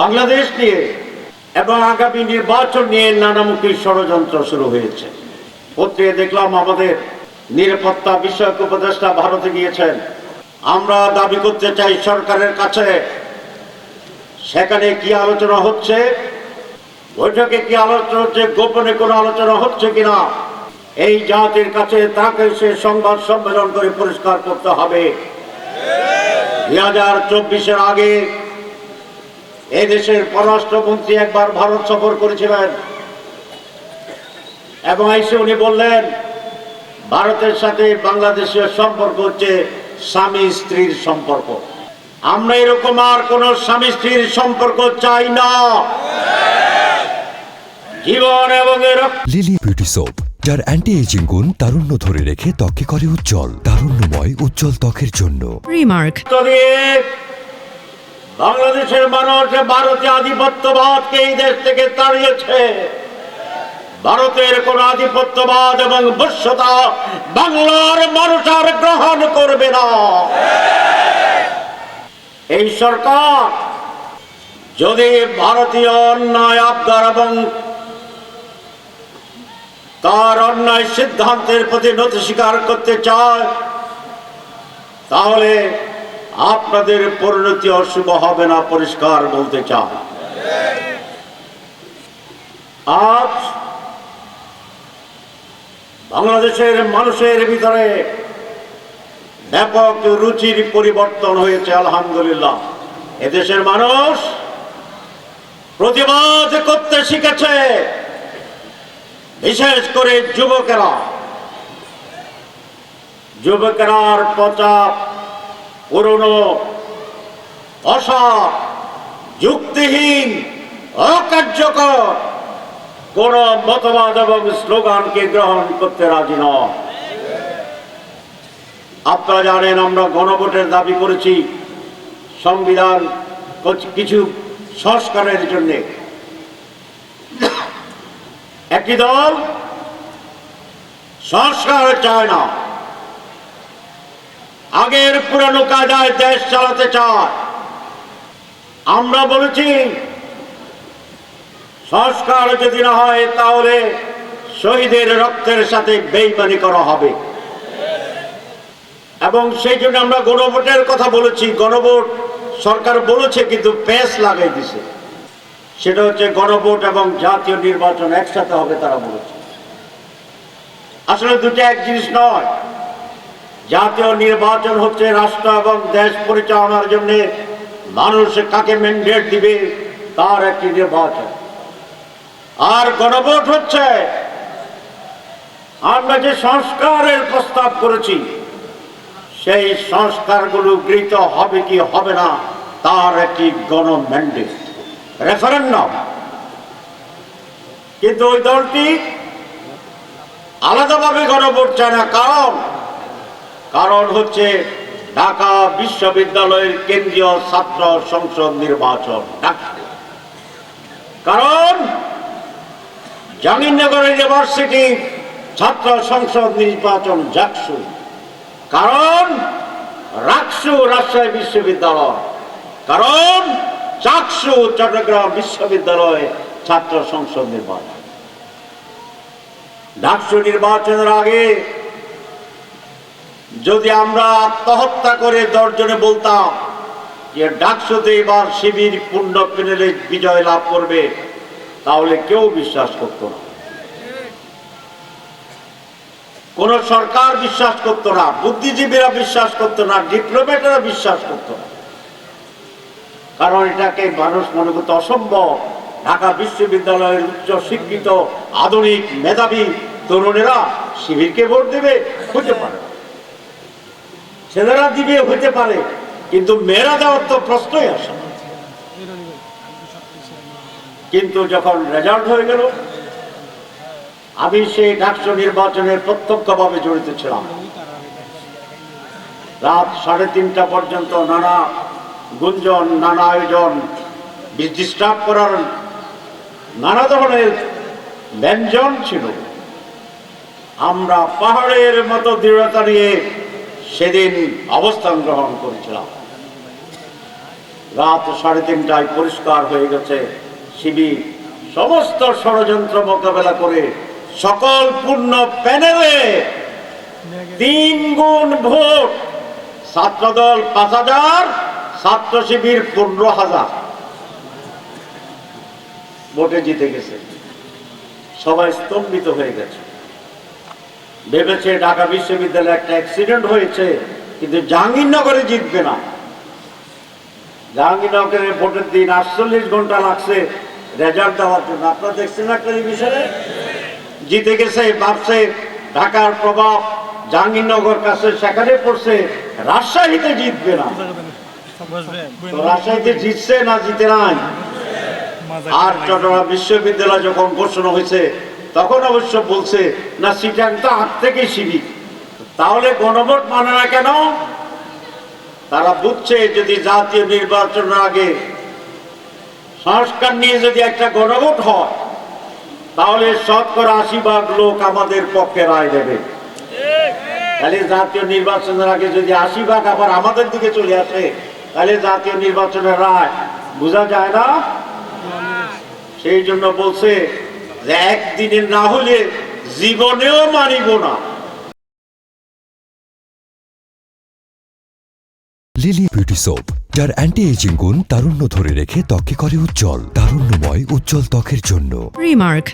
বাংলাদেশ নিয়ে এবং আগামী নির্বাচন নিয়ে নানামুখী ষড়যন্ত্র শুরু হয়েছে। পত্রিকা দেখলাম আমাদের নিরাপত্তা বিষয়ক উপদেষ্টা ভারতে গিয়েছেন। আমরা দাবি করতে চাই সরকারের কাছে সেখানে কি আলোচনা হচ্ছে? বৈঠকে কি আলোচনা হচ্ছে? গোপনে কোনো আলোচনা হচ্ছে কিনা? এই জাতির কাছে তাকে সে সংবাদ সম্মেলন করে পরিষ্কার করতে হবে। দুই হাজার চব্বিশের আগে এদেশের পররাষ্ট্রমন্ত্রী একবার ভারত সফর করেছিলেন। এবং এসে উনি বললেন ভারতের সাথে বাংলাদেশের সম্পর্ক হচ্ছে স্বামী স্ত্রীর সম্পর্ক। আমরা এরকম আর কোন স্বামী স্ত্রীর সম্পর্ক চাই না। জীবন এবং লিলি বিউটি সোপ যার অ্যান্টি এজিং গুণ তারুণ্য ধরে রেখে ত্বকে করে উজ্জ্বল তারুণ্যময় উজ্জ্বল ত্বকের জন্য। Remark. বাংলাদেশের মানুষ ভারতীয় আধিপত্যবাদকে এই দেশ থেকে তাড়িয়েছে? ভারতের কোন আধিপত্যবাদ এবং বস্যতা বাংলার মানুষ আর গ্রহণ করবে না। এই সরকার যদি ভারতীয় অন্যায়, আবদার এবং তার অন্যায় সিদ্ধান্তের প্রতি নথি স্বীকার করতে চায়, তাহলে আপনাদের পরিণতি অশুভ হবে না, পরিষ্কার বলতে চান আজ বাংলাদেশের মানুষের ভিতরে ব্যাপক রুচির পরিবর্তন হয়েছে, আলহামদুলিল্লাহ। এদেশের মানুষ প্রতিবাদ করতে শিখেছে, বিশেষ করে যুবকেরা। যুবকেরার পচা পুরনো অসৎ যুক্তিহীন, অকার্যকর কোন মতবাদ এবং স্লোগানকে গ্রহণ করতে রাজি নয় আপনারা জানেন, আমরা গণভোটের দাবি করেছি সংবিধান কিছু সংস্কারের জন্য। একটি দল সংস্কার চায় না। আগের পুরানো কায়দায় দেশ চালাতে চায়। আমরা বলেছি, সংস্কার যদি না হয় তাহলে শহীদের রক্তের সাথে বেইমানি করা হবে। এবং সেই জন্য আমরা গণভোটের কথা বলেছি। গণভোট সরকার বলেছে কিন্তু পেস লাগাই দিছে। সেটা হচ্ছে গণভোট এবং জাতীয় নির্বাচন একসাথে হবে তারা বলেছে। আসলে দুটো এক জিনিস নয়। জাতীয় নির্বাচন হচ্ছে রাষ্ট্র এবং দেশ পরিচালনার জন্য মানুষ কাকে ম্যান্ডেট দিবে, তার একটি নির্বাচন। আর গণভোট হচ্ছে, আমরা যে সংস্কারের প্রস্তাব করেছি, সেই সংস্কারগুলো গৃহীত হবে কি হবে না, তার একটি গণ ম্যান্ডেট রেফারেন্ডাম কিন্তু ওই দলটি আলাদাভাবে গণভোট চায় না, কারণ কারণ হচ্ছে ঢাকা বিশ্ববিদ্যালয়ের কেন্দ্রীয় ছাত্র সংসদ নির্বাচন। কারণ জাহাঙ্গীরনগর ইউনিভার্সিটি ছাত্র সংসদ নির্বাচন জাকসু কারণ রাকসু রাজশাহী বিশ্ববিদ্যালয়। কারণ চাকসু চট্টগ্রাম বিশ্ববিদ্যালয় ছাত্র সংসদ নির্বাচন। ডাকসু নির্বাচনের আগে যদি আমরা আত্মহত্যা করে দশজনে বলতাম যে ডাকসুতে এবার শিবির পূর্ণ প্যানেলে বিজয় লাভ করবে, তাহলে কেউ বিশ্বাস করত না। কোন সরকার বিশ্বাস করতো না, বুদ্ধিজীবীরা বিশ্বাস করতো না ডিপ্লোমেটরা বিশ্বাস করতো না। কারণ এটাকে মানুষ মনে করতে অসম্ভব। ঢাকা বিশ্ববিদ্যালয়ের উচ্চ শিক্ষিত, আধুনিক, মেধাবী তরুণেরা শিবিরকে ভোট দেবে হতে পারে। ছেলেরা দিবে হতে পারে, কিন্তু মেয়েরা দেওয়ার তো প্রশ্নই আসে কিন্তু যখন রেজাল্ট হয়ে গেল, আমি সেই ডাকসু নির্বাচনে প্রত্যক্ষভাবে জড়িত ছিলাম। রাত সাড়ে তিনটা পর্যন্ত নানা গুঞ্জন, নানা আয়োজন ডিস্টার্ব করার নানা ধরনের ব্যঞ্জন ছিল। আমরা পাহাড়ের মতো দৃঢ়তা নিয়ে সেদিন অবস্থান গ্রহণ করেছিলাম। রাত সাড়ে তিনটায় পরিষ্কার হয়ে গেছে। শিবির, সমস্ত ষড়যন্ত্র মোকাবেলা করে সকল পূর্ণ প্যানেলে তিন গুণ ভোট। ছাত্রদল পাঁচ হাজার, ছাত্র শিবির পনেরো হাজার। ভোটে জিতে গেছে। সবাই স্তম্ভিত হয়ে গেছে। ভেবেছে ঢাকা বিশ্ববিদ্যালয়ে একটা অ্যাক্সিডেন্ট হয়েছে, কিন্তু জাহাঙ্গীরনগরে জিতবে না। জাহাঙ্গীরনগরের ভোটের দিন আটচল্লিশ ঘণ্টা লাগছে রেজাল্ট দেওয়ার জন্য। আপনারা দেখছেন না টেলিভিশনে? জিতে গেছে ভাবছে ঢাকার প্রভাব জাহাঙ্গীরনগর কাছে, সেখানে পড়ছে রাজশাহীতে জিতবে না। রাজশাহীতে জিতছে না, জিতে নাই। আর চট্টগ্রাম বিশ্ববিদ্যালয় যখন ঘোষণা হয়েছে তখন অবশ্য বলছে, না, সিটাং তো থেকে শিবির। তাহলে গণভোট মানে না কেন? তারা বুঝছে, যদি জাতীয় নির্বাচনের আগে সংস্কার নিয়ে যদি একটা গণভোট হয়, তাহলে শতকরা আশি ভাগ লোক আমাদের পক্ষে রায় দেবে। তাহলে জাতীয় নির্বাচনের আগে যদি আশি ভাগ আবার আমাদের দিকে চলে আসে, তাহলে জাতীয় নির্বাচনের রায় বোঝা যায় না? সেই জন্য বলছে যে একদিনের না হলে জীবনেও মানিব না। লিলি বিউটি সোপ যার অ্যান্টি এজিং গুণ তারুণ্য ধরে রেখে ত্বকে করে উজ্জ্বল তারুণ্যময় উজ্জ্বল ত্বকের জন্য। রিমার্ক